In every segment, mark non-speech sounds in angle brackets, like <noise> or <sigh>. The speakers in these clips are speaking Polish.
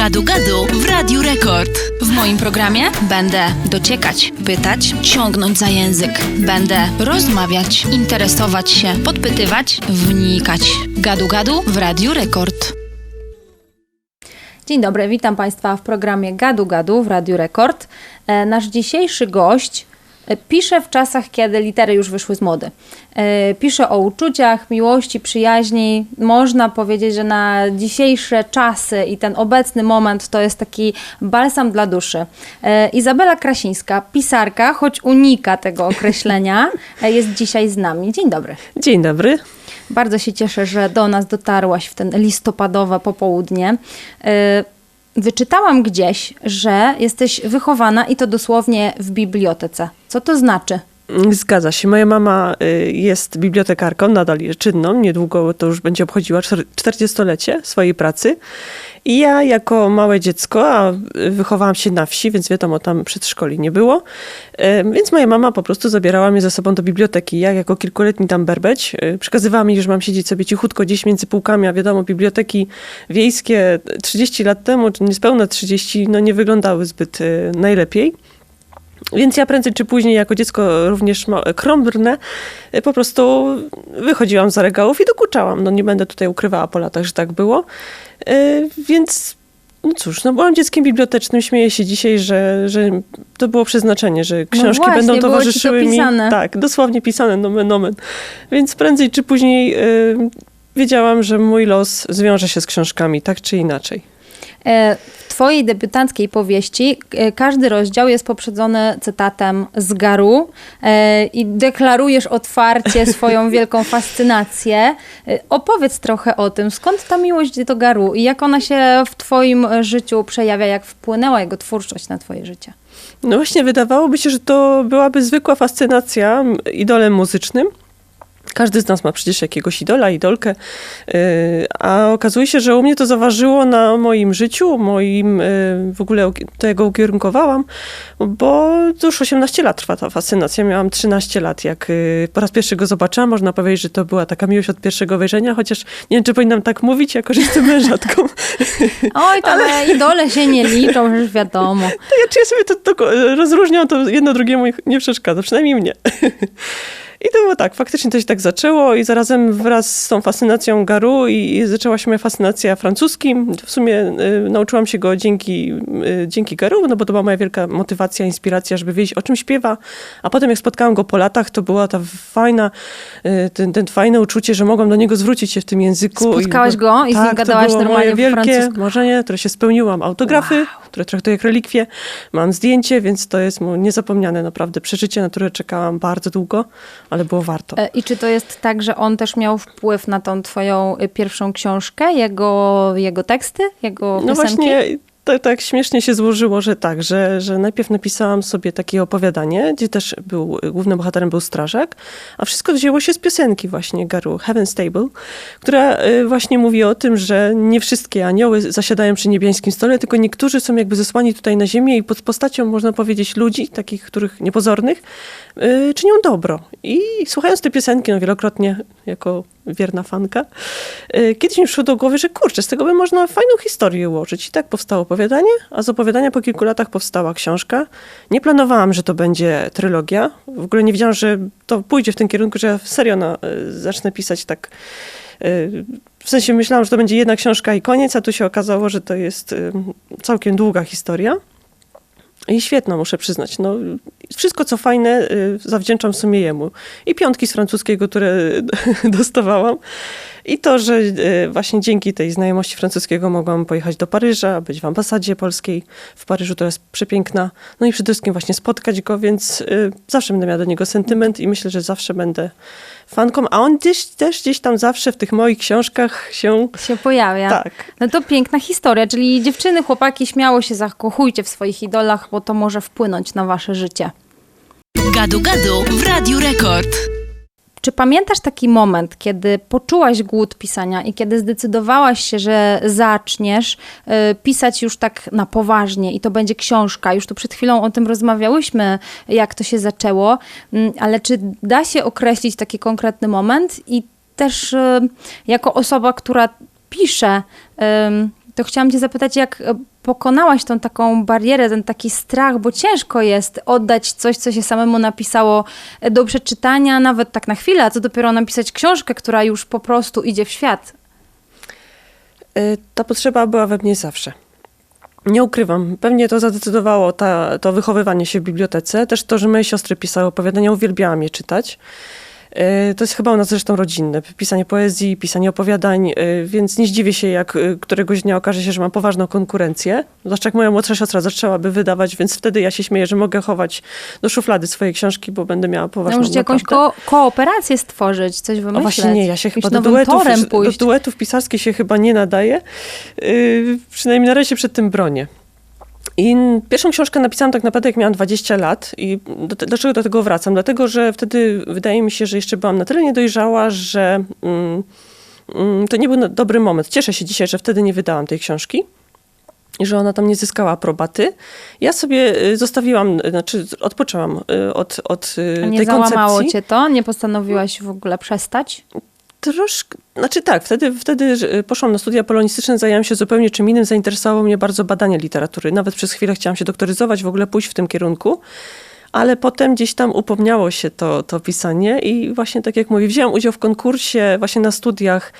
Gadu Gadu w Radiu Rekord. W moim programie będę dociekać, pytać, ciągnąć za język. Będę rozmawiać, interesować się, podpytywać, wnikać. Gadu Gadu w Radiu Rekord. Dzień dobry, witam Państwa w programie Gadu Gadu w Radiu Rekord. E, Nasz dzisiejszy gość e, pisze w czasach, kiedy litery już wyszły z mody. E, Pisze o uczuciach, miłości, przyjaźni. Można powiedzieć, że na dzisiejsze czasy i ten obecny moment to jest taki balsam dla duszy. E, Izabela Krasińska, pisarka, choć unika tego określenia, <laughs> jest dzisiaj z nami. Dzień dobry. Dzień dobry. Bardzo się cieszę, że do nas dotarłaś w ten listopadowe popołudnie. Wyczytałam gdzieś, że jesteś wychowana i to dosłownie w bibliotece. Co to znaczy? Zgadza się. Moja mama y, jest bibliotekarką, nadal czynną. Niedługo to już będzie obchodziła czter- 40-lecie swojej pracy. I ja jako małe dziecko, a wychowałam się na wsi, więc wiadomo, tam przedszkoli nie było. Więc moja mama po prostu zabierała mnie ze sobą do biblioteki. Ja jako kilkuletni tam berbeć y, przekazywała mi, że mam siedzieć sobie cichutko gdzieś między półkami, a wiadomo, biblioteki wiejskie 30 lat temu, czy niespełna 30, no nie wyglądały zbyt y, najlepiej. Więc ja prędzej czy później, jako dziecko również krąbrne, y, po prostu wychodziłam za regałów i dokuczałam. No nie będę tutaj ukrywała po latach, że tak było. Y, Więc no cóż, no byłam dzieckiem bibliotecznym. Śmieję się dzisiaj, że, że to było przeznaczenie, że książki No właśnie, będą ci to towarzyszyły mi. Tak, dosłownie pisane, nomen nomen. Więc prędzej czy później y, wiedziałam, że mój los zwiąże się z książkami, tak czy inaczej. E, W Twojej debiutanckiej powieści e, każdy rozdział jest poprzedzony cytatem z Garu e, i deklarujesz otwarcie swoją <laughs> wielką fascynację. Opowiedz trochę o tym, skąd ta miłość do Garu i jak ona się w Twoim życiu przejawia, jak wpłynęła jego twórczość na Twoje życie. No właśnie, wydawałoby się, że to byłaby zwykła fascynacja idolem muzycznym. Każdy z nas ma przecież jakiegoś idola, idolkę, yy, a okazuje się, że u mnie to zaważyło na moim życiu, moim, yy, w ogóle tego ukierunkowałam, bo już 18 lat trwa ta fascynacja. Miałam 13 lat, jak yy, po raz pierwszy go zobaczyłam. Można powiedzieć, że to była taka miłość od pierwszego wejrzenia, chociaż nie wiem, czy powinnam tak mówić, jako że jestem mężatką. <laughs> Oj, to ale... idole się nie liczą, już wiadomo. <laughs> To ja, czy ja sobie to, to rozróżniam, to jedno drugiemu nie przeszkadza, przynajmniej mnie. <laughs> I to było tak, faktycznie to się tak zaczęło i zarazem wraz z tą fascynacją Garu i, i zaczęła się moja fascynacja francuskim. W sumie y, nauczyłam się go dzięki, y, dzięki Garu, no bo to była moja wielka motywacja, inspiracja, żeby wiedzieć o czym śpiewa. A potem jak spotkałam go po latach, to była ta fajna, y, ten, ten fajne uczucie, że mogłam do niego zwrócić się w tym języku. Spotkałaś I, go i z nim tak, gadałaś to było normalnie moje wielkie francusku? marzenie, które się spełniło. Mam autografy, które traktuję jak relikwie. Mam zdjęcie, więc to jest mu niezapomniane naprawdę przeżycie, na które czekałam bardzo długo, ale było warto. E, I czy to jest tak, że on też miał wpływ na tą twoją y, pierwszą książkę, jego, jego teksty, jego No piosenki? właśnie, to tak śmiesznie się złożyło, że tak, że, że najpierw napisałam sobie takie opowiadanie, gdzie też był, głównym bohaterem był strażak, a wszystko wzięło się z piosenki właśnie Garu, Heaven's Table, która y, właśnie mówi o tym, że nie wszystkie anioły zasiadają przy niebiańskim stole, tylko niektórzy są jakby zesłani tutaj na ziemię i pod postacią, można powiedzieć, ludzi, takich, których niepozornych, y, czynią dobro. I słuchając tej piosenki, no wielokrotnie jako wierna fanka, y, kiedyś mi przyszło do głowy, że kurczę, z tego by można fajną historię ułożyć. I tak powstało opowiadanie, a z opowiadania po kilku latach powstała książka. Nie planowałam, że to będzie trylogia. W ogóle nie wiedziałam, że to pójdzie w tym kierunku, że ja serio na, y, zacznę pisać tak y, w sensie myślałam, że to będzie jedna książka i koniec, a tu się okazało, że to jest całkiem długa historia. I świetna, muszę przyznać. No, wszystko, co fajne, y, zawdzięczam w sumie jemu. I piątki z francuskiego, które <laughs> dostawałam. I to, że y, właśnie dzięki tej znajomości francuskiego mogłam pojechać do Paryża, być w ambasadzie polskiej w Paryżu, to jest przepiękna. No i przede wszystkim właśnie spotkać go, więc y, zawsze będę miała do niego sentyment i myślę, że zawsze będę fanką. A on gdzieś, też gdzieś tam zawsze w tych moich książkach się... się pojawia. Tak. No to piękna historia, czyli dziewczyny, chłopaki, śmiało się zakochujcie w swoich idolach, bo to może wpłynąć na wasze życie. Gadu Gadu w Radiu Rekord. Czy pamiętasz taki moment, kiedy poczułaś głód pisania i kiedy zdecydowałaś się, że zaczniesz y, pisać już tak na poważnie i to będzie książka? Już tu przed chwilą o tym rozmawiałyśmy, jak to się zaczęło, Mm, ale czy da się określić taki konkretny moment i też y, jako osoba, która pisze, to chciałam cię zapytać, jak pokonałaś tą taką barierę, ten taki strach, bo ciężko jest oddać coś, co się samemu napisało e, do przeczytania, nawet tak na chwilę, a co dopiero napisać książkę, która już po prostu idzie w świat. Y, Ta potrzeba była we mnie zawsze. Nie ukrywam, pewnie to zadecydowało ta, to wychowywanie się w bibliotece. Też to, że moje siostry pisały opowiadania, uwielbiałam je czytać. Y, To jest chyba u nas zresztą rodzinne. Pisanie poezji, pisanie opowiadań, y, więc nie zdziwię się, jak y, któregoś dnia okaże się, że mam poważną konkurencję. Zwłaszcza jak moja młodsza siostra zaczęłaby wydawać, więc wtedy ja się śmieję, że mogę chować do szuflady swoje książki, bo będę miała No, poważną możecie jakąś naprawdę. ko- kooperację stworzyć, coś wymyśleć. O właśnie nie, ja się chyba do duetów, do duetów pisarskich się chyba nie nadaje. Yy, przynajmniej na razie przed tym bronię. I pierwszą książkę napisałam tak naprawdę jak miałam 20 lat. I do, dlaczego do tego wracam? Dlatego, że wtedy wydaje mi się, że jeszcze byłam na tyle niedojrzała, że mm, mm, to nie był na- dobry moment. Cieszę się dzisiaj, że wtedy nie wydałam tej książki i że ona tam nie zyskała aprobaty. Ja sobie y, zostawiłam, znaczy odpoczęłam y, od, od y, A nie tej załamało koncepcji. cię to? Nie postanowiłaś w ogóle przestać? Troszkę, znaczy tak, wtedy, wtedy że poszłam na studia polonistyczne, zajęłam się zupełnie czym innym, zainteresowało mnie bardzo badanie literatury. Nawet przez chwilę chciałam się doktoryzować, w ogóle pójść w tym kierunku, ale potem gdzieś tam upomniało się to, to pisanie i właśnie tak jak mówię, wzięłam udział w konkursie właśnie na studiach,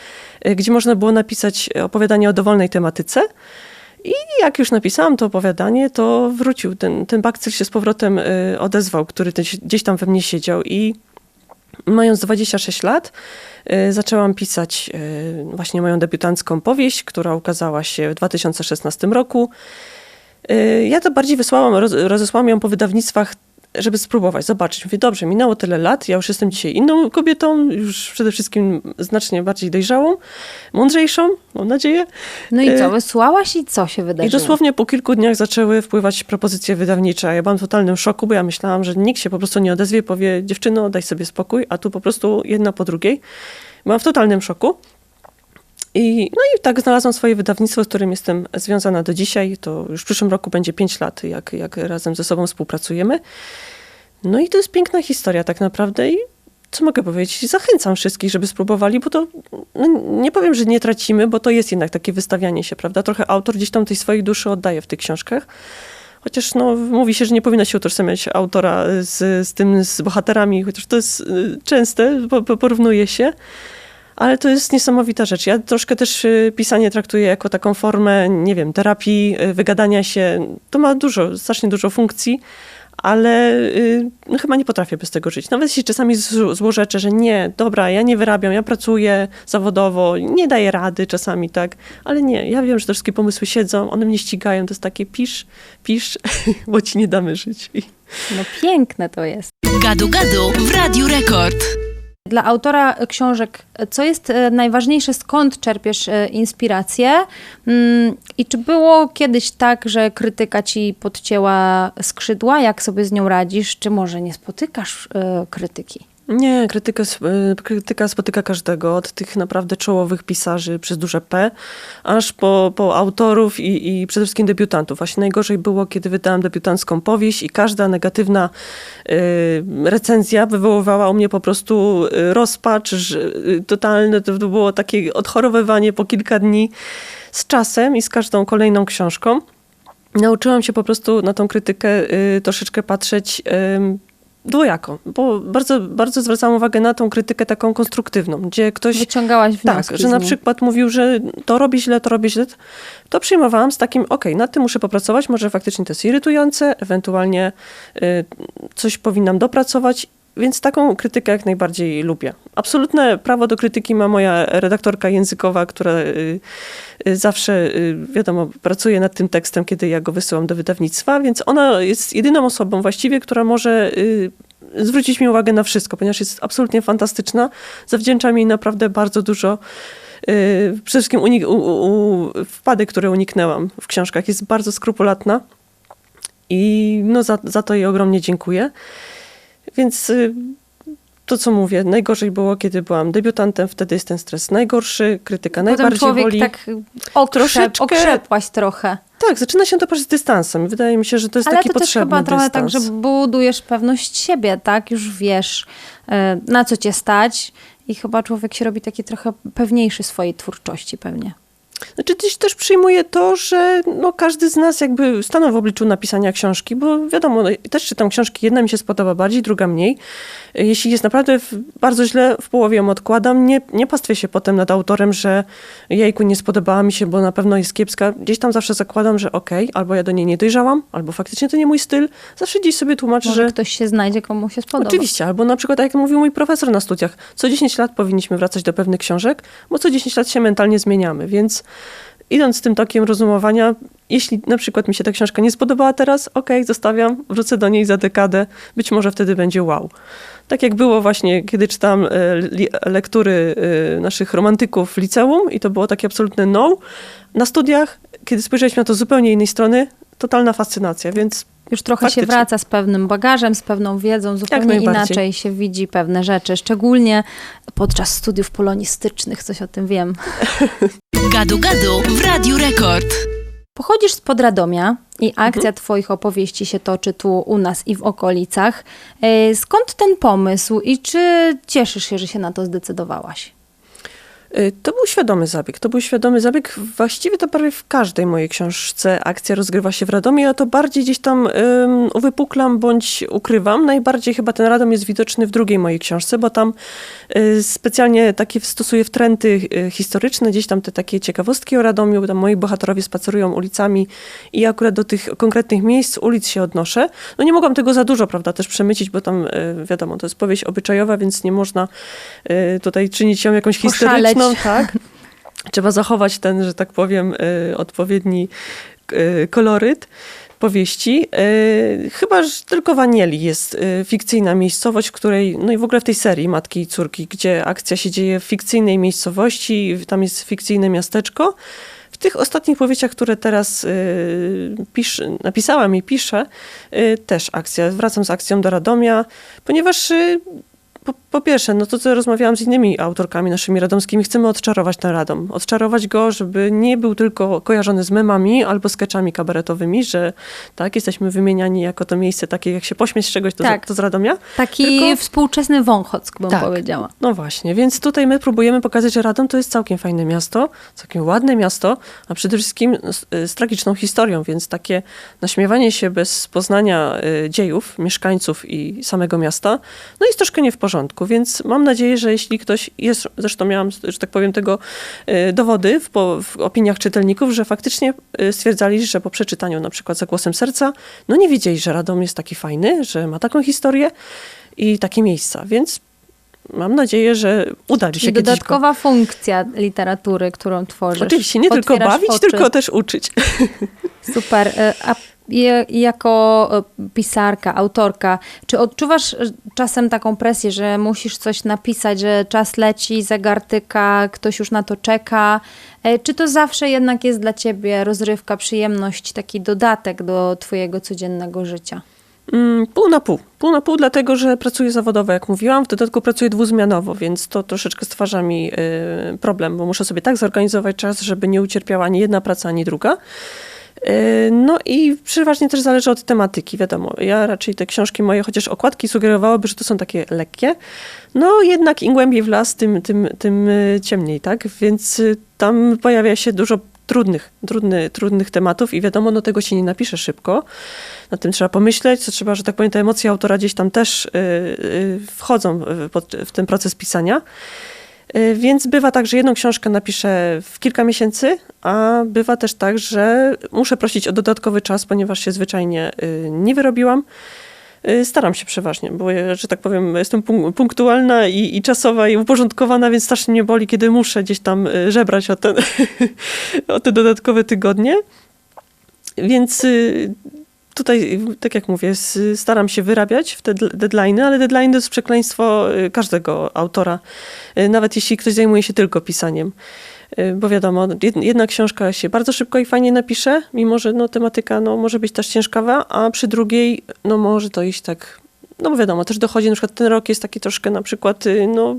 y, gdzie można było napisać opowiadanie o dowolnej tematyce. I jak już napisałam to opowiadanie, to wrócił, ten, ten bakcyl się z powrotem y, odezwał, który gdzieś tam we mnie siedział i Mając 26 lat, y, zaczęłam pisać y, właśnie moją debiutancką powieść, która ukazała się w 2016 roku. Y, Ja to bardziej wysłałam, roz, rozesłałam ją po wydawnictwach, żeby spróbować, zobaczyć. Mówię, dobrze, minęło tyle lat, ja już jestem dzisiaj inną kobietą, już przede wszystkim znacznie bardziej dojrzałą, mądrzejszą, mam nadzieję. No i co, wysłałaś i co się wydarzyło? i dosłownie po kilku dniach zaczęły wpływać propozycje wydawnicze. Ja byłam w totalnym szoku, bo ja myślałam, że nikt się po prostu nie odezwie, powie dziewczyno, daj sobie spokój, a tu po prostu jedna po drugiej. Byłam w totalnym szoku. I, no i tak znalazłam swoje wydawnictwo, z którym jestem związana do dzisiaj. To już w przyszłym roku będzie pięć lat, jak, jak razem ze sobą współpracujemy. No i to jest piękna historia tak naprawdę i co mogę powiedzieć? Zachęcam wszystkich, żeby spróbowali, bo to no, nie powiem, że nie tracimy, bo to jest jednak takie wystawianie się, prawda? Trochę autor gdzieś tam tej swojej duszy oddaje w tych książkach. Chociaż no, mówi się, że nie powinno się utożsamiać autora z, z tym, z bohaterami, chociaż to jest y, częste, po, po, porównuje się. Ale to jest niesamowita rzecz. Ja troszkę też y, pisanie traktuję jako taką formę, nie wiem, terapii, y, wygadania się. To ma dużo, strasznie dużo funkcji, ale y, no, chyba nie potrafię bez tego żyć. Nawet jeśli czasami złorzeczę, że nie, dobra, ja nie wyrabiam, ja pracuję zawodowo, nie daję rady czasami, tak, ale nie, ja wiem, że te wszystkie pomysły siedzą, one mnie ścigają, to jest takie pisz, pisz, <laughs> bo ci nie damy żyć. No piękne to jest. Gadu Gadu w Radiu Rekord. Dla autora książek, co jest e, najważniejsze, skąd czerpiesz e, inspirację? Mm, I czy było kiedyś tak, że krytyka ci podcięła skrzydła? Jak sobie z nią radzisz? Czy może nie spotykasz e, krytyki? Nie, krytyka, sp- y, krytyka spotyka każdego, od tych naprawdę czołowych pisarzy przez duże P, aż po, po autorów i, i przede wszystkim debiutantów. Właśnie najgorzej było, kiedy wydałam debiutancką powieść i każda negatywna y, recenzja wywoływała u mnie po prostu y, rozpacz y, totalne. To było takie odchorowywanie po kilka dni z czasem i z każdą kolejną książką. Nauczyłam się po prostu na tą krytykę y, troszeczkę patrzeć ym, dwojako, bo bardzo, bardzo zwracam uwagę na tą krytykę taką konstruktywną, gdzie ktoś... Wyciągałaś wnioski Tak, że na przykład mówił, że to robi źle, to robi źle. To przyjmowałam z takim, okej, nad tym muszę popracować, może faktycznie to jest irytujące, ewentualnie y, coś powinnam dopracować, więc taką krytykę jak najbardziej lubię. Absolutne prawo do krytyki ma moja redaktorka językowa, która y, y, zawsze, y, wiadomo, pracuje nad tym tekstem, kiedy ja go wysyłam do wydawnictwa, więc ona jest jedyną osobą właściwie, która może zwrócić mi uwagę na wszystko, ponieważ jest absolutnie fantastyczna. Zawdzięczam jej naprawdę bardzo dużo. Przede wszystkim unik- u, u, które uniknęłam w książkach. Jest bardzo skrupulatna i no za, za to jej ogromnie dziękuję. Więc y, to, co mówię, najgorzej było, kiedy byłam debiutantem, wtedy jest ten stres najgorszy, krytyka Potem najbardziej człowiek boli. tak okrzep, Troszeczkę- okrzepłaś trochę. Tak, zaczyna się to patrzeć z dystansem. Wydaje mi się, że to jest Ale taki to też potrzebny chyba trochę tak, dystans. że budujesz pewność siebie, tak? Już wiesz, e, na co cię stać i chyba człowiek się robi taki trochę pewniejszy swojej twórczości pewnie. Znaczy też, też przyjmuję to, że no, każdy z nas jakby stanął w obliczu napisania książki, bo wiadomo, no, też czytam książki, jedna mi się spodoba bardziej, druga mniej. Jeśli jest naprawdę bardzo źle, w połowie ją odkładam, nie, nie pastwię się potem nad autorem, że jejku, nie spodobała mi się, bo na pewno jest kiepska. Gdzieś tam zawsze zakładam, że okej, albo ja do niej nie dojrzałam, albo faktycznie to nie mój styl. Zawsze gdzieś sobie tłumaczę, Może że... ktoś się znajdzie, komu się spodoba. Oczywiście, albo na przykład, tak jak mówił mój profesor na studiach, co 10 lat powinniśmy wracać do pewnych książek, bo co 10 lat się mentalnie zmieniamy, więc idąc tym tokiem rozumowania, jeśli na przykład mi się ta książka nie spodobała teraz, okej, zostawiam, wrócę do niej za dekadę, być może wtedy będzie wow. Tak jak było właśnie, kiedy czytałam e, lektury e, naszych romantyków w liceum i to było takie absolutne no. Na studiach, kiedy spojrzeliśmy na to z zupełnie innej strony, totalna fascynacja, więc Już trochę się Faktycznie. wraca z pewnym bagażem, z pewną wiedzą, zupełnie inaczej się widzi pewne rzeczy, szczególnie podczas studiów polonistycznych, coś o tym wiem. <laughs> Gadu Gadu w Radiu Rekord. Pochodzisz z Podradomia i Mhm. akcja twoich opowieści się toczy tu u nas i w okolicach. E, Skąd ten pomysł i czy cieszysz się, że się na to zdecydowałaś? Y, To był świadomy zabieg. To był świadomy zabieg. Właściwie to prawie w każdej mojej książce akcja rozgrywa się w Radomiu. Ja to bardziej gdzieś tam um, uwypuklam bądź ukrywam. Najbardziej chyba ten Radom jest widoczny w drugiej mojej książce, bo tam y, specjalnie takie stosuję wtręty y, historyczne, gdzieś tam te takie ciekawostki o Radomiu. Tam moi bohaterowie spacerują ulicami i akurat do tych konkretnych miejsc, ulic się odnoszę. No nie mogłam tego za dużo, prawda, też przemycić, bo tam y, wiadomo, to jest powieść obyczajowa, więc nie można y, tutaj czynić ją jakąś Poszaleć. Historyczną, tak. Trzeba zachować ten, że tak powiem, y, odpowiedni y, koloryt powieści. Y, Chyba, że tylko w Anieli jest y, fikcyjna miejscowość, w której, no i w ogóle w tej serii Matki i Córki, gdzie akcja się dzieje w fikcyjnej miejscowości, tam jest fikcyjne miasteczko. W tych ostatnich powieściach, które teraz y, pisz, napisałam i piszę, y, też akcja. Wracam z akcją do Radomia, ponieważ y, po, po pierwsze, no to co rozmawiałam z innymi autorkami naszymi radomskimi, chcemy odczarować ten Radom. Odczarować go, żeby nie był tylko kojarzony z memami albo skeczami kabaretowymi, że tak, jesteśmy wymieniani jako to miejsce takie, jak się pośmieć z czegoś, to, Tak. z, to z Radomia. Taki Tylko- współczesny Wąchock, bym Tak. powiedziała. No właśnie, więc tutaj my próbujemy pokazać, że Radom to jest całkiem fajne miasto, całkiem ładne miasto, a przede wszystkim z, z tragiczną historią, więc takie naśmiewanie się bez poznania y, dziejów, mieszkańców i samego miasta, no jest troszkę nie w porządku, więc mam nadzieję, że jeśli ktoś jest, zresztą miałam, że tak powiem, tego y, dowody w, w opiniach czytelników, że faktycznie y, stwierdzali, że po przeczytaniu na przykład za głosem serca, no nie wiedzieli, że Radom jest taki fajny, że ma taką historię i takie miejsca, więc mam nadzieję, że uda ci się I kiedyś dodatkowa funkcja literatury, którą tworzysz. Oczywiście, nie tylko Otwierasz bawić, oczy. tylko też uczyć. <laughs> Super. E, A jako e, pisarka, autorka, czy odczuwasz e, czasem taką presję, że musisz coś napisać, że czas leci, zegar tyka, ktoś już na to czeka? E, Czy to zawsze jednak jest dla ciebie rozrywka, przyjemność, taki dodatek do twojego codziennego życia? Mm, Pół na pół. Pół na pół, dlatego że pracuję zawodowo, jak mówiłam. W dodatku pracuję dwuzmianowo, więc to troszeczkę stwarza mi y, problem, bo muszę sobie tak zorganizować czas, żeby nie ucierpiała ani jedna praca, ani druga. Y, No i przeważnie też zależy od tematyki, wiadomo. Ja raczej te książki moje, chociaż okładki sugerowałyby, że to są takie lekkie, no jednak im głębiej w las, tym, tym, tym y, ciemniej, tak? Więc y, tam pojawia się dużo trudnych, trudny, trudnych tematów i wiadomo, no tego się nie napisze szybko. Nad tym trzeba pomyśleć, co trzeba, że tak powiem, te emocje autora gdzieś tam też y, y, wchodzą w, w ten proces pisania. Y, Więc bywa tak, że jedną książkę napiszę w kilka miesięcy, a bywa też tak, że muszę prosić o dodatkowy czas, ponieważ się zwyczajnie y, nie wyrobiłam. Y, Staram się przeważnie, bo ja, że tak powiem, jestem punk- punktualna i, i czasowa i uporządkowana, więc strasznie mnie boli, kiedy muszę gdzieś tam y, żebrać o, ten, <laughs> o te dodatkowe tygodnie. Więc tutaj, tak jak mówię, staram się wyrabiać w te dl- deadline'y, ale deadline to jest przekleństwo y, każdego autora, y, nawet jeśli ktoś zajmuje się tylko pisaniem. Y, Bo wiadomo, jed- jedna książka się bardzo szybko i fajnie napisze, mimo że no, tematyka no, może być też ciężkawa, a przy drugiej no, może to iść tak, no bo wiadomo, też dochodzi, na przykład ten rok jest taki troszkę na przykład, no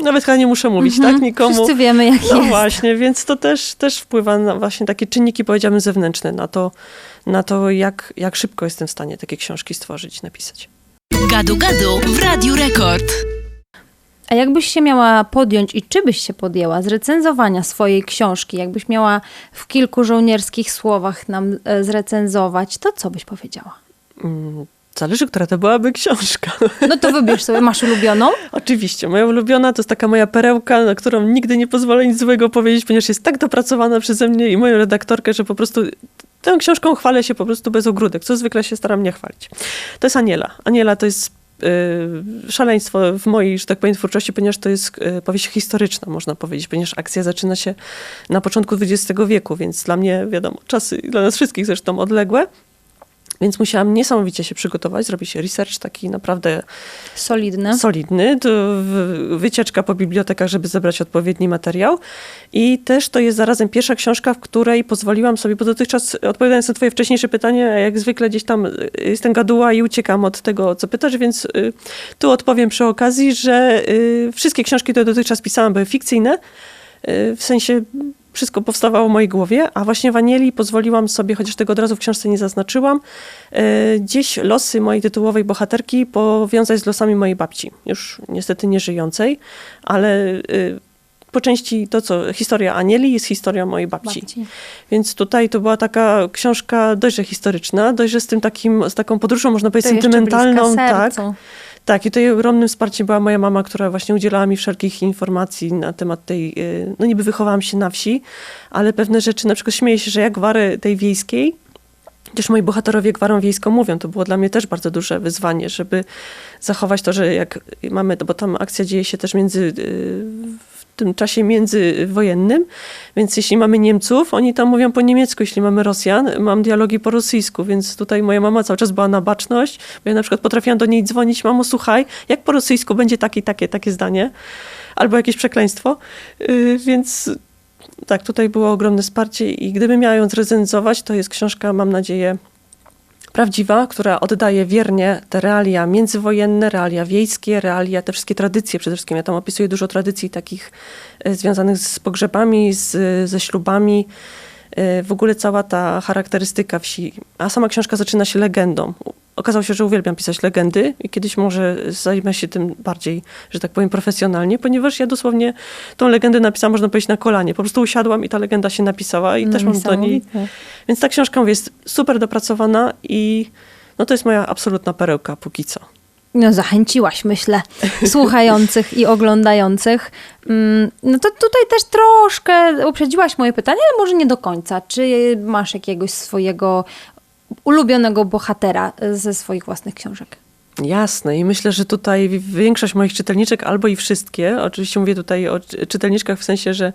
nawet chyba nie muszę mówić, Mhm. tak, nikomu. Wszyscy wiemy, jak No jest. właśnie, więc to też, też wpływa na właśnie takie czynniki, powiedziałabym, zewnętrzne, na to, na to jak, jak szybko jestem w stanie takie książki stworzyć, napisać. Gadu Gadu w Radiu Rekord. A jakbyś się miała podjąć i czy byś się podjęła z recenzowania swojej książki, jakbyś miała w kilku żołnierskich słowach nam e, zrecenzować, to co byś powiedziała? Mm, Zależy, która to byłaby książka. <laughs> No to wybierz sobie, masz ulubioną? Oczywiście, moja ulubiona to jest taka moja perełka, na którą nigdy nie pozwolę nic złego powiedzieć, ponieważ jest tak dopracowana przeze mnie i moją redaktorkę, że po prostu tą książką chwalę się po prostu bez ogródek, co zwykle się staram nie chwalić. To jest Aniela. Aniela to jest y, szaleństwo w mojej, że tak powiem, twórczości, ponieważ to jest y, powieść historyczna, można powiedzieć, ponieważ akcja zaczyna się na początku XX wieku, więc dla mnie, wiadomo, czasy dla nas wszystkich zresztą odległe. Więc musiałam niesamowicie się przygotować, zrobić research taki naprawdę Solidny. solidny, wycieczka po bibliotekach, żeby zebrać odpowiedni materiał. I też to jest zarazem pierwsza książka, w której pozwoliłam sobie, bo dotychczas odpowiadając na twoje wcześniejsze pytanie, jak zwykle gdzieś tam y, jestem gaduła i uciekam od tego, co pytasz, więc y, tu odpowiem przy okazji, że y, wszystkie książki, które dotychczas pisałam, były fikcyjne, w sensie wszystko powstawało w mojej głowie, a właśnie w Anieli pozwoliłam sobie, chociaż tego od razu w książce nie zaznaczyłam, e, gdzieś losy mojej tytułowej bohaterki powiązać z losami mojej babci, już niestety nie żyjącej, ale e, po części to, co historia Anieli jest historią mojej babci. Babci. Więc tutaj to była taka książka dość historyczna, dość z tym takim, z taką podróżą, można To powiedzieć, jeszcze sentymentalną. Tak. Tak, i tutaj ogromnym wsparciem była moja mama, która właśnie udzielała mi wszelkich informacji na temat tej, y, no niby wychowałam się na wsi, ale pewne rzeczy, na przykład śmieję się, że ja gwary tej wiejskiej, Chociaż moi bohaterowie gwarą wiejską mówią, to było dla mnie też bardzo duże wyzwanie, żeby zachować to, że jak mamy, bo tam akcja dzieje się też między, y, tym czasie międzywojennym, więc jeśli mamy Niemców, oni tam mówią po niemiecku, jeśli mamy Rosjan, mam dialogi po rosyjsku, więc tutaj moja mama cały czas była na baczność, bo ja na przykład potrafiłam do niej dzwonić, mamo słuchaj, jak po rosyjsku będzie takie, takie, takie zdanie, albo jakieś przekleństwo, Y, więc tak, tutaj było ogromne wsparcie i gdybym miała ją zrecenzować, to jest książka, mam nadzieję, prawdziwa, która oddaje wiernie te realia międzywojenne, realia wiejskie, realia, te wszystkie tradycje przede wszystkim. Ja tam opisuję dużo tradycji takich e, związanych z pogrzebami, z, ze ślubami, e, w ogóle cała ta charakterystyka wsi. A sama książka zaczyna się legendą. Okazało się, że uwielbiam pisać legendy i kiedyś może zajmę się tym bardziej, że tak powiem, profesjonalnie, ponieważ ja dosłownie tą legendę napisałam, można powiedzieć, na kolanie. Po prostu usiadłam i ta legenda się napisała i No, też mam do niej więc ta książka mówię, jest super dopracowana i no to jest moja absolutna perełka póki co. No zachęciłaś, myślę, słuchających i oglądających. Mm, No to tutaj też troszkę uprzedziłaś moje pytanie, ale może nie do końca. Czy masz jakiegoś swojego ulubionego bohatera ze swoich własnych książek? Jasne i myślę, że tutaj większość moich czytelniczek, albo i wszystkie, oczywiście mówię tutaj o czy- czytelniczkach w sensie, że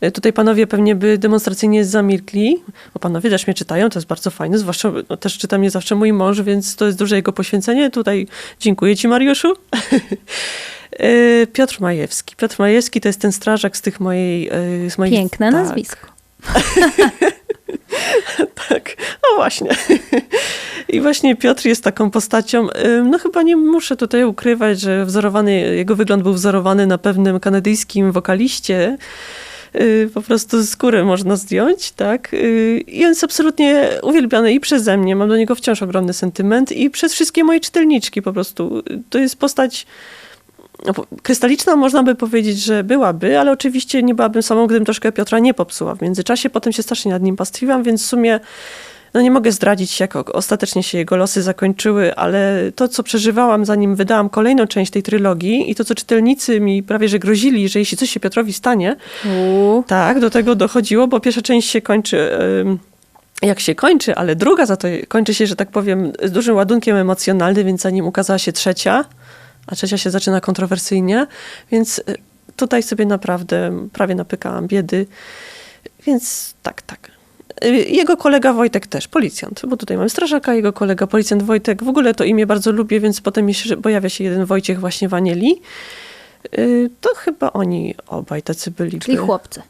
e, tutaj panowie pewnie by demonstracyjnie zamilkli, bo panowie też mnie czytają, to jest bardzo fajne, zwłaszcza no, też czyta mnie zawsze mój mąż, więc to jest duże jego poświęcenie. Tutaj dziękuję ci Mariuszu. <laughs> E, Piotr Majewski. Piotr Majewski to jest ten strażak z tych mojej... e, Z moich, Piękne tak. nazwisko. <laughs> <laughs> Tak, no właśnie. I właśnie Piotr jest taką postacią, no chyba nie muszę tutaj ukrywać, że wzorowany, jego wygląd był wzorowany na pewnym kanadyjskim wokaliście. Y, Po prostu skórę można zdjąć, tak? Y, I on jest absolutnie uwielbiany i przeze mnie, mam do niego wciąż ogromny sentyment i przez wszystkie moje czytelniczki po prostu. To jest postać po- krystaliczna można by powiedzieć, że byłaby, ale oczywiście nie byłabym samą, gdybym troszkę Piotra nie popsuła. W międzyczasie potem się strasznie nad nim pastwiłam, więc w sumie no nie mogę zdradzić, jak ostatecznie się jego losy zakończyły, ale to, co przeżywałam, zanim wydałam kolejną część tej trylogii i to, co czytelnicy mi prawie że grozili, że jeśli coś się Piotrowi stanie, tak, do tego dochodziło, bo pierwsza część się kończy... ym, jak się kończy, ale druga za to kończy się, że tak powiem, z dużym ładunkiem emocjonalnym, więc zanim ukazała się trzecia, a trzecia się zaczyna kontrowersyjnie, więc y, tutaj sobie naprawdę prawie napykałam biedy. Więc tak, tak. Y, Jego kolega Wojtek też, policjant, bo tutaj mamy strażaka, jego kolega policjant Wojtek. W ogóle to imię bardzo lubię, więc potem jeszcze pojawia się jeden Wojciech właśnie w Anieli. Y, To chyba oni obaj tacy byli. Czyli chłopcy.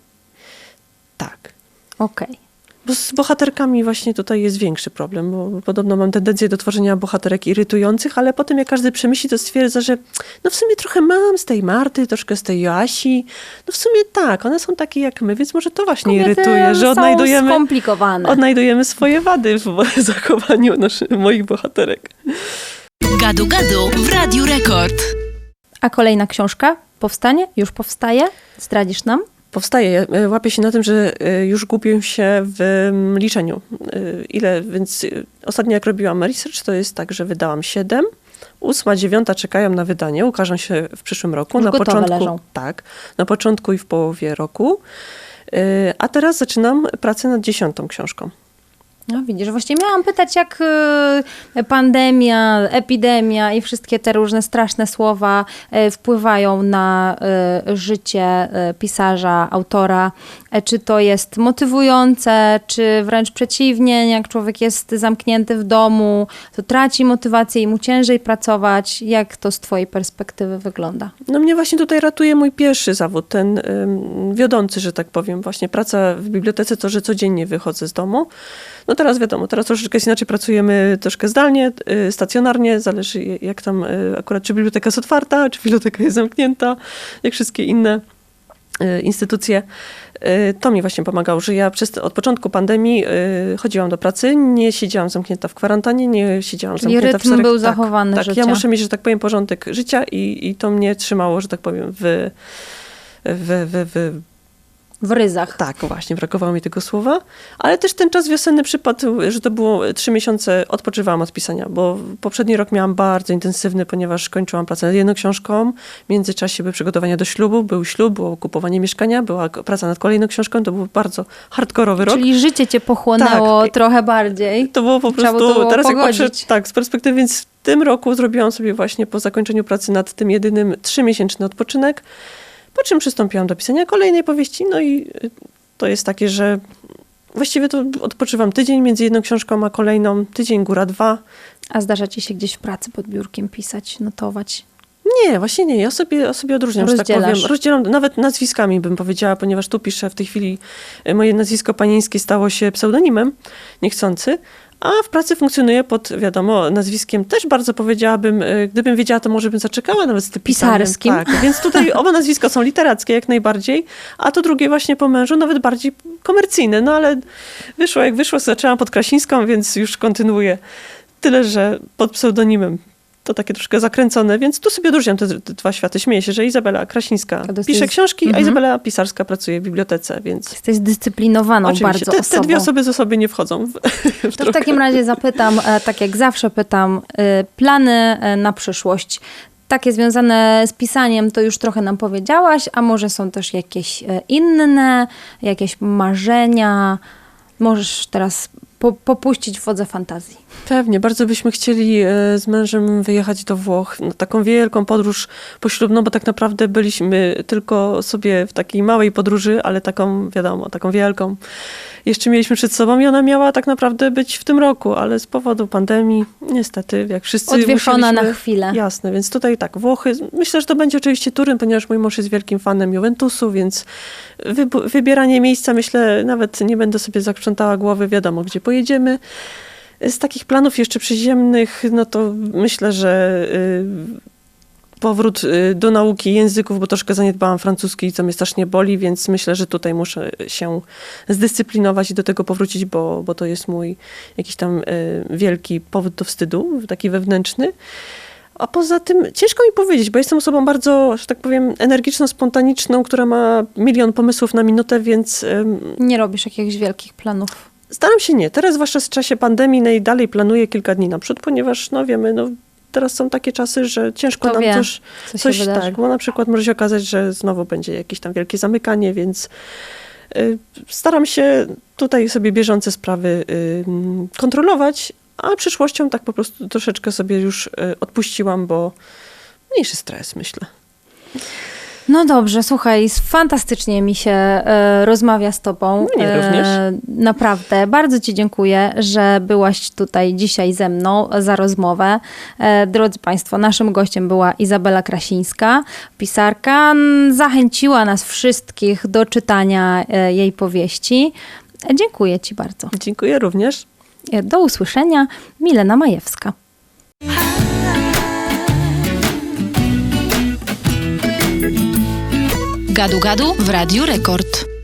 Tak. Okej. Bo z bohaterkami właśnie tutaj jest większy problem, bo podobno mam tendencję do tworzenia bohaterek irytujących, ale potem jak każdy przemyśli, to stwierdza, że no w sumie trochę mam z tej Marty, troszkę z tej Joasi. No w sumie tak, one są takie jak my, więc może to właśnie Kobiety irytuje, że odnajdujemy, skomplikowane. odnajdujemy swoje wady w <laughs> zachowaniu naszych, moich bohaterek. Gadu Gadu w Radiu Rekord. A kolejna książka powstanie? Już powstaje? Zdradzisz nam? Powstaje. E, Łapię się na tym, że e, już gubię się w mm, liczeniu. E, Ile, więc ostatnio jak robiłam research, to jest tak, że wydałam 7, ósma, dziewiąta czekają na wydanie, ukażą się w przyszłym roku. Już na początku, leżą. Tak, na początku i w połowie roku. A teraz zaczynam pracę nad dziesiątą książką. No widzisz, właśnie miałam pytać, jak y, pandemia, epidemia i wszystkie te różne straszne słowa y, wpływają na y, życie pisarza, autora. E, Czy to jest motywujące, czy wręcz przeciwnie, jak człowiek jest zamknięty w domu, to traci motywację i mu ciężej pracować. Jak to z twojej perspektywy wygląda? No mnie właśnie tutaj ratuje mój pierwszy zawód, ten wiodący, że tak powiem. Właśnie praca w bibliotece, to, że codziennie wychodzę z domu. No teraz wiadomo, teraz troszeczkę inaczej pracujemy troszkę zdalnie, y, stacjonarnie, zależy jak tam y, akurat, czy biblioteka jest otwarta, czy biblioteka jest zamknięta, jak wszystkie inne y, instytucje. To mi właśnie pomagało, że ja przez, od początku pandemii chodziłam do pracy, nie siedziałam zamknięta w kwarantannie, nie siedziałam Czyli zamknięta w szereg- był tak, zachowany Tak, życia. ja muszę mieć, że tak powiem, porządek życia i, i to mnie trzymało, że tak powiem, w, w, w, w W ryzach. tak, właśnie, brakowało mi tego słowa. Ale też ten czas wiosenny przypadł, że to było trzy miesiące, odpoczywałam od pisania, bo poprzedni rok miałam bardzo intensywny, ponieważ kończyłam pracę nad jedną książką. W międzyczasie były przygotowania do ślubu, był ślub, było kupowanie mieszkania, była praca nad kolejną książką. To był bardzo hardkorowy rok. Czyli życie cię pochłonęło Tak. trochę bardziej. To było po prostu, było teraz jak pogodzić. patrzę, tak, z perspektywy, więc w tym roku zrobiłam sobie właśnie po zakończeniu pracy nad tym jedynym trzymiesięczny odpoczynek, po czym przystąpiłam do pisania kolejnej powieści, no i y, to jest takie, że właściwie to odpoczywam tydzień między jedną książką a kolejną, tydzień, góra dwa. A zdarza ci się gdzieś w pracy pod biurkiem pisać, notować? Nie, właśnie nie. Ja sobie, sobie odróżniam, że tak Rozdzielasz. powiem. Rozdzielam nawet nazwiskami, bym powiedziała, ponieważ tu piszę w tej chwili, y, moje nazwisko panieńskie stało się pseudonimem, niechcący, a w pracy funkcjonuje pod, wiadomo, nazwiskiem też bardzo powiedziałabym, y, gdybym wiedziała, to może bym zaczekała nawet z tym pisaniem. Pisarskim. Tak, więc tutaj <laughs> oba nazwiska są literackie jak najbardziej, a to drugie właśnie po mężu nawet bardziej komercyjne, no ale wyszło jak wyszło, zaczęłam pod Krasińską, więc już kontynuuję. Tyle, że pod pseudonimem to takie troszkę zakręcone, więc tu sobie odróżniam te, te dwa światy. Śmieję się, że Izabela Krasińska pisze jest- książki, a Mhm. Izabela Pisarska pracuje w bibliotece, więc Jesteś zdyscyplinowaną oczywiście bardzo te, osobą. te dwie osoby ze sobą nie wchodzą. W, w To w takim razie zapytam, e, tak jak zawsze pytam, e, plany e, na przyszłość. Takie związane z pisaniem to już trochę nam powiedziałaś, a może są też jakieś inne, jakieś marzenia? Możesz teraz po, popuścić wodze fantazji. Pewnie, bardzo byśmy chcieli e, z mężem wyjechać do Włoch na taką wielką podróż poślubną, bo tak naprawdę byliśmy tylko sobie w takiej małej podróży, ale taką, wiadomo, taką wielką. Jeszcze mieliśmy przed sobą i ona miała tak naprawdę być w tym roku, ale z powodu pandemii, niestety, jak wszyscy Odwieszona na chwilę. Jasne, więc tutaj tak, Włochy. Myślę, że to będzie oczywiście Turyn, ponieważ mój mąż jest wielkim fanem Juventusu, więc wybieranie miejsca, myślę, nawet nie będę sobie zakrzątała głowy, wiadomo, gdzie pojedziemy. Z takich planów jeszcze przyziemnych, no to myślę, że y, powrót y, do nauki języków, bo troszkę zaniedbałam francuski, co mnie strasznie boli, więc myślę, że tutaj muszę się zdyscyplinować i do tego powrócić, bo, bo to jest mój jakiś tam y, wielki powód do wstydu, taki wewnętrzny. A poza tym ciężko mi powiedzieć, bo jestem osobą bardzo, że tak powiem, energiczną, spontaniczną, która ma milion pomysłów na minutę, więc Nie robisz jakichś wielkich planów. Staram się nie. Teraz, zwłaszcza w czasie pandemii, najdalej planuję kilka dni naprzód, ponieważ, no wiemy, no, teraz są takie czasy, że ciężko Kto nam wie, też Co coś, wydarzy. tak, bo na przykład może się okazać, że znowu będzie jakieś tam wielkie zamykanie, więc y, staram się tutaj sobie bieżące sprawy y, kontrolować, a przyszłością tak po prostu troszeczkę sobie już y, odpuściłam, bo mniejszy stres, myślę. No dobrze, słuchaj, fantastycznie mi się e, rozmawia z tobą. Mnie E, również. Naprawdę, bardzo ci dziękuję, że byłaś tutaj dzisiaj ze mną za rozmowę. E, drodzy Państwo, naszym gościem była Izabela Krasińska, pisarka. Zachęciła nas wszystkich do czytania e, jej powieści. E, Dziękuję ci bardzo. Dziękuję również. E, Do usłyszenia. Milena Majewska. Gadu Gadu w Radiu Rekord.